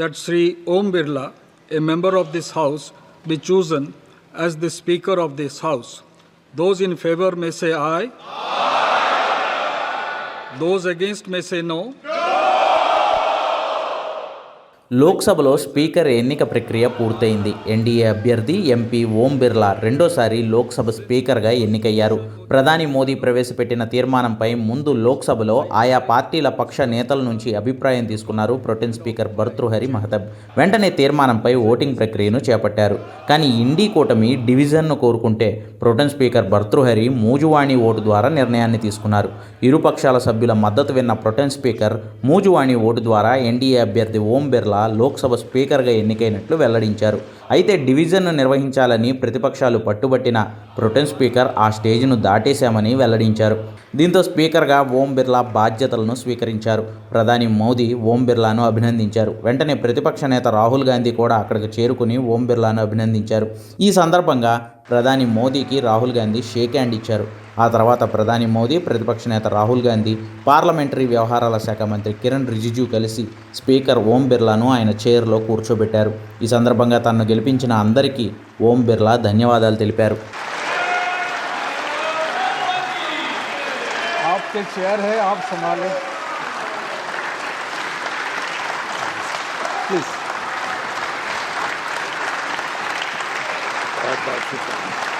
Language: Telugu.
that Sri Om Birla, a member of this House, be chosen as the Speaker of this House. Those in favor may say aye. aye. Those against may say no. లోక్సభలో స్పీకర్ ఎన్నిక ప్రక్రియ పూర్తయింది ఎన్డీఏ అభ్యర్థి ఎంపీ ఓం బిర్లా రెండోసారి లోక్సభ స్పీకర్గా ఎన్నికయ్యారు ప్రధాని మోదీ ప్రవేశపెట్టిన తీర్మానంపై ముందు లోక్సభలో ఆయా పార్టీల పక్ష నేతల నుంచి అభిప్రాయం తీసుకున్నారు ప్రొటెన్ స్పీకర్ భర్తృహరి మహతబ్. వెంటనే తీర్మానంపై ఓటింగ్ ప్రక్రియను చేపట్టారు. కానీ ఇండీ కూటమి డివిజన్ను కోరుకుంటే ప్రొటెన్ స్పీకర్ భర్తృహరి మూజువాణి ఓటు ద్వారా నిర్ణయాన్ని తీసుకున్నారు. ఇరుపక్షాల సభ్యుల మద్దతు విన్న ప్రొటెన్ స్పీకర్ మూజువాణి ఓటు ద్వారా ఎన్డీఏ అభ్యర్థి ఓం బిర్లా లోక్సభ స్పీకర్గా ఎన్నికైనట్లు వెల్లడించారు. అయితే డివిజన్ను నిర్వహించాలని ప్రతిపక్షాలు పట్టుబట్టిన ప్రొటెన్ స్పీకర్ ఆ స్టేజ్ను దాటేశామని వెల్లడించారు. దీంతో స్పీకర్గా ఓం బిర్లా బాధ్యతలను స్వీకరించారు. ప్రధాని మోదీ ఓం బిర్లాను అభినందించారు. వెంటనే ప్రతిపక్ష నేత రాహుల్ గాంధీ కూడా అక్కడికి చేరుకుని ఓం బిర్లాను అభినందించారు. ఈ సందర్భంగా ప్రధాని మోదీకి రాహుల్ గాంధీ షేక్ హ్యాండ్ ఇచ్చారు. ఆ తర్వాత ప్రధాని మోదీ ప్రతిపక్ష నేత రాహుల్ గాంధీ పార్లమెంటరీ వ్యవహారాల శాఖ మంత్రి కిరణ్ రిజిజు కలిసి స్పీకర్ ఓం బిర్లాను ఆయన చైర్లో కూర్చోబెట్టారు. ఈ సందర్భంగా తనను గెలిపించిన అందరికీ ఓం బిర్లా ధన్యవాదాలు తెలిపారు. आपके चेयर है आप संभालें प्लीज़ Thank you.